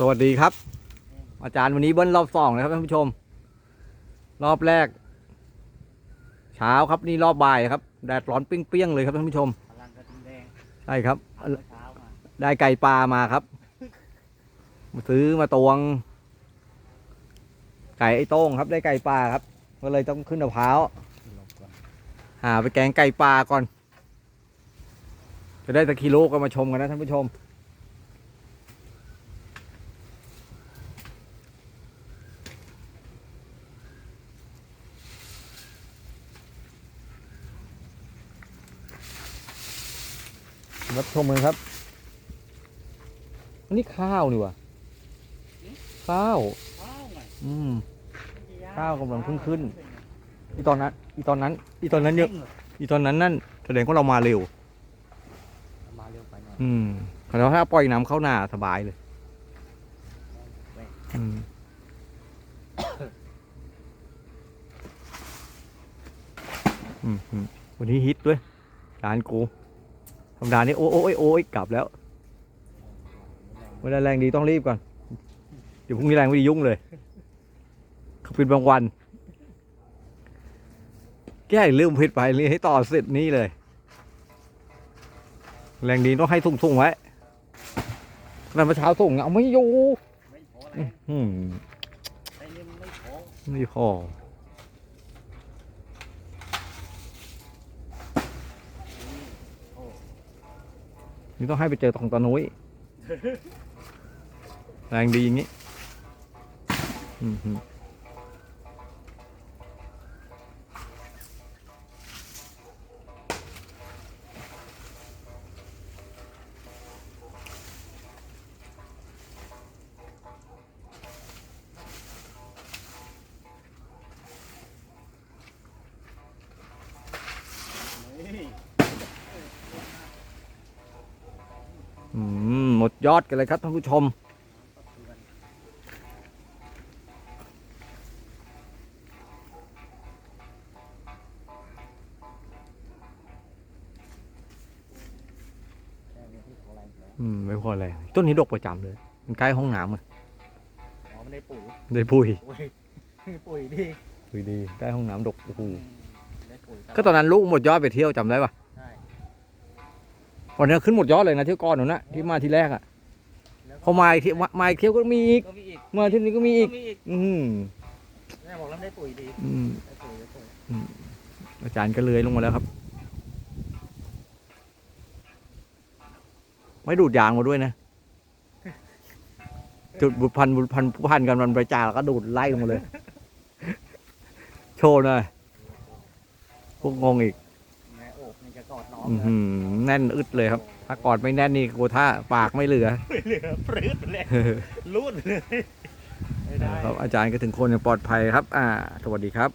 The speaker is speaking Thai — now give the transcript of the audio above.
สวัสดีครับ อาจารย์วันนี้เบิ้ลรอบสองนะครับท่านผู้ชม รอบแรก เช้าครับนี่รอบบ่ายครับ แดดร้อนเปรี้ยงๆเลยครับท่านผู้ชมพลังกระทิงแดงใช่ครับเมื่อเช้ามาได้ไก่ปลามาครับมาซื้อมาตวง ไก่ไอ้โต้งครับได้ไก่ปลาครับ ก็เลยต้องขึ้นมะพร้าวหาไปแกงไก่ปลาก่อน จะได้ตะกิโลก็มาชมกันนะท่านผู้ชม รับชมกันครับ อันนี้ข้าวนี่วะข้าวว้าวไงอืม ข้าวกำลังเพิ่งขึ้น อีตอนนั้น อีตอนนั้น อีตอนนั้นเยอะ อีตอนนั้นนั่นแสดงว่าเรามาเร็ว มาเร็วไปหน่อยอืมแล้วถ้าปล่อยน้ำเข้าหน้าสบายเลย อืมอืมอืมวันนี้ฮิตด้วยร้านกู ธรรมดานี่โอ้โอ้ยโอ้ยกลับแล้วเวลาแรงดีต้องรีบก่อนเดี๋ยวพรุ่งนี้แรงไม่ดียุ่งเลยเขาป็นบางวัน แก้เรื่องผิดไปเลยให้ต่อเสร็จนี้เลย แรงดีต้องให้สุ่งๆไว้ขนาดเมื่อเช้าส่งเอาไม่อยู่ไม่พอไม่พอ นี่พอนี่ต้องให้ไปเจอตองตะนุ้ยแรงดีอย่างนี้ หมดยอดกันเลยครับท่านผู้ชมแค่นี้ที่พอแรงแล้วอืม ไม่พอเลยต้นนี้ดกประจำเลย มันใกล้ห้องน้ำอะอ๋อไม่ได้ปุ๋ยได้ปุยปุ๋ยปุ๋ยดีปุยดีใกล้ห้องน้ำดกโอ้โหได้ปุ๋ยก็ตอนนั้นลูกหมดยอดไปเที่ยวจำได้ปะใช่ วันนั้นขึ้นหมดยอดเลยนะเที่ยวก่อนหนูนะที่มาที่แรกอะแล้วพอมาอีกที่มามาอีกเที่ยวก็มีอีกก็มีอีกมาที่นี้ก็มีอีก ก็มีอีกอืมแม่บอกแล้วได้ปุ๋ยดีอืมได้ปุ๋ยได้ปุ๋ยอาจารย์ก็เลยลงมาแล้วครับ ไม่ดูดยางมาด้วยนะ จุดบุพันบุพันผู้พันกันมันประจาแล้วก็ดูดไล่ลงมาเลย โชว์หน่อยพวกงงอีกแม่โอบนี่จะกอดน้องอือหือแน่นอึดเลยครับ ถ้ากอดไม่แน่นนี่กูท่าปากไม่เหลือ ไม่เหลือปรื้ดไปเลยรูดไปเลยไม่ได้ ครับอาจารย์ก็ถึงคนอย่างปลอดภัยครับ อ่า สวัสดีครับ